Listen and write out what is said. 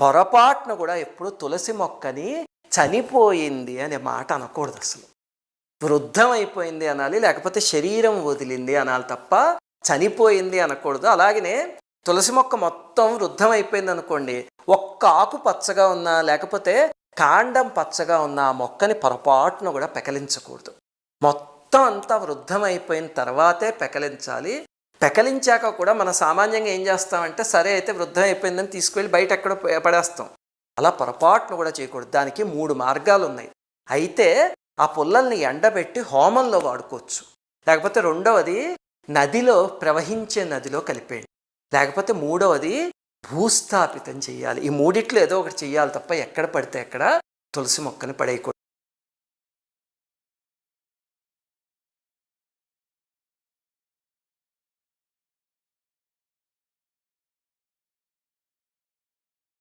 పొరపాటున కూడా ఎప్పుడు తులసి మొక్కని చనిపోయింది అనే మాట అనకూడదు అసలు. వృద్ధం అయిపోయింది అనాలి లేకపోతే శరీరం వదిలింది అనాలి తప్ప చనిపోయింది అనకూడదు. అలాగనే తులసి మొక్క మొత్తం వృద్ధమైపోయింది అనుకోండి ఒక్క ఆకు పచ్చగా ఉన్నా లేకపోతే కాండం పచ్చగా ఉన్న ఆ మొక్కని పొరపాటున కూడా పెకలించకూడదు. మొత్తం అంతా వృద్ధమైపోయిన తర్వాతే పెకలించాలి. పెకలించాక కూడా మనం సామాన్యంగా ఏం చేస్తామంటే సరే అయితే వృద్ధం అయిపోయిందని తీసుకువెళ్ళి బయట ఎక్కడ పడేస్తాం. అలా పొరపాటును కూడా చేయకూడదు. దానికి మూడు మార్గాలు ఉన్నాయి అయితే ఆ పుల్లల్ని ఎండబెట్టి హోమంలో వాడుకోవచ్చు. లేకపోతే రెండవది నదిలో ప్రవహించే నదిలో కలిపేయండి. లేకపోతే మూడవది భూస్థాపితం చేయాలి. ఈ మూడిట్లో ఏదో ఒకటి చేయాలి తప్ప ఎక్కడ పడితే ఎక్కడ తులసి మొక్కని పడేయకూడదు.